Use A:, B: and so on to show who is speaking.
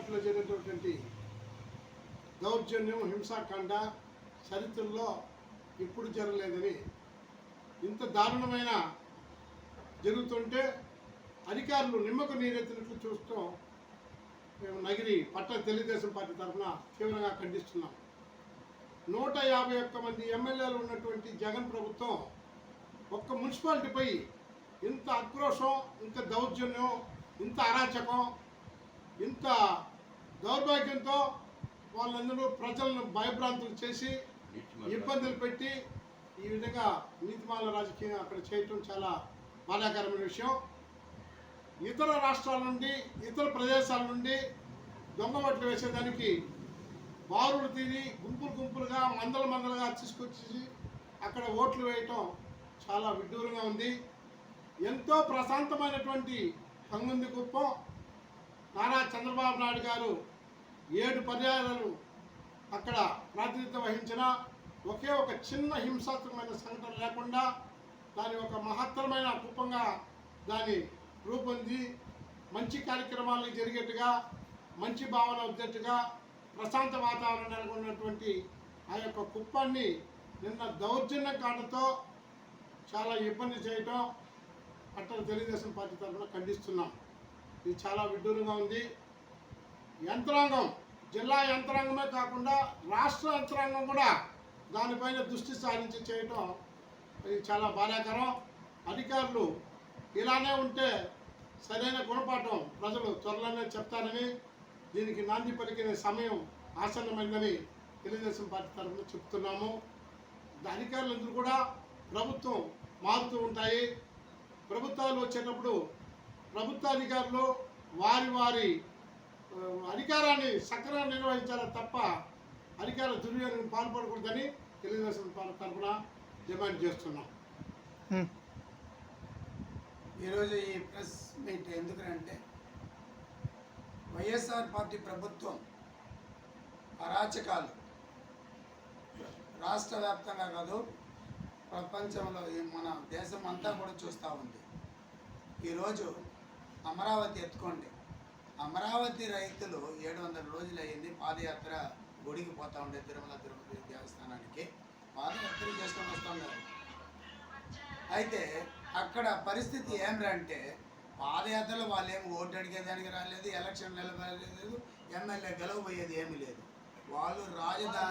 A: పైన జరిగినటువంటి దౌర్జన్యం హింసాకాండ చరిత్రలో ఎప్పుడు జరగలేదని ఇంత దారుణమైన జరుగుతుంటే అధికారులు నిమ్మకు నీరెత్తినట్లు చూస్తాం మేము నగిరి పట్ల తెలుగుదేశం పార్టీ తరఫున తీవ్రంగా ఖండిస్తున్నాం. నూట యాభై ఒక్క మంది ఎమ్మెల్యేలు ఉన్నటువంటి జగన్ ప్రభుత్వం ఒక్క మున్సిపాలిటీపై ఇంత ఆక్రోషం ఇంత దౌర్జన్యం ఇంత అరాచకం ఇంత దౌర్భాగ్యంతో వాళ్ళందరూ ప్రజలను భయభ్రాంతులు చేసి ఇబ్బందులు పెట్టి ఈ విధంగా నీతిమాల రాజకీయం అక్కడ చేయటం చాలా బాధాకరమైన విషయం. ఇతర రాష్ట్రాల నుండి ఇతర ప్రదేశాల నుండి దొంగ ఓట్లు వేసేదానికి బారులు తీరి గుంపులు గుంపులుగా మందల మందలుగా తీసుకొచ్చి అక్కడ ఓట్లు వేయటం చాలా విడ్డూరంగా ఉంది. ఎంతో ప్రశాంతమైనటువంటి కంగుంది కుప్పం చంద్రబాబు నాయుడు గారు ఏడు పర్యాయాలను అక్కడ ప్రాతినిధ్యం వహించిన ఒకే ఒక చిన్న హింసాత్మకమైన సంఘటన లేకుండా దాని ఒక మహత్తరమైన కుప్పంగా దాన్ని రూపొంది మంచి కార్యక్రమాలు జరిగేట్టుగా మంచి భావన వచ్చేట్టుగా ప్రశాంత వాతావరణం నెలకొన్నటువంటి ఆ యొక్క కుప్పాన్ని నిన్న దౌర్జన్య కాటతో చాలా ఇబ్బంది చేయటం అట్లా తెలుగుదేశం పార్టీ తరఫున ఖండిస్తున్నాం. ఇది చాలా విడ్డూరంగా ఉంది. యంత్రాంగం జిల్లా యంత్రాంగమే కాకుండా రాష్ట్ర యంత్రాంగం కూడా దానిపైన దృష్టి సారించి చేయటం ఇది చాలా బాధాకరం. అధికారులు ఇలానే ఉంటే సరైన గుణపాఠం ప్రజలు త్వరలోనే చెప్తారని దీనికి నాంది పలికిన సమయం ఆసన్నమైందని తెలుగుదేశం పార్టీ తరఫున చెప్తున్నాము. అధికారులందరూ కూడా ప్రభుత్వం మారుతూ ఉంటాయి. ప్రభుత్వాలు వచ్చేటప్పుడు ప్రభుత్వ అధికారులు వారి వారి అధికారాన్ని సక్రమంగా నిర్వహించాలి తప్ప అధికార దుర్వినియోగం పాల్పడకూడదని తెలుగుదేశం తరఫున డిమాండ్ చేస్తున్నాం.
B: ఈరోజు ఈ ప్రెస్ మీట్ ఎందుకంటే వైఎస్ఆర్ పార్టీ ప్రభుత్వం అరాచకాలు. రాష్ట్ర వ్యాప్తంగా కాదు ప్రపంచంలో ఈ మన దేశం అంతా కూడా చూస్తూ ఉంది. ఈరోజు అమరావతి ఎత్తుకోండి. అమరావతి రైతులు ఏడు వందల రోజులు అయ్యింది పాదయాత్ర గుడికి పోతా ఉండే తిరుమల తిరుపతి దేవస్థానానికి. పాదయాత్ర చేసుకొని వస్తున్నారు అయితే అక్కడ పరిస్థితి ఏమిరా అంటే పాదయాత్రలో వాళ్ళు ఏమి ఓటు అడిగేదానికి రాలేదు ఎలక్షన్ నిలబడలేదు ఎమ్మెల్యే గెలవబోయేది ఏమీ లేదు. వాళ్ళు రాజధాని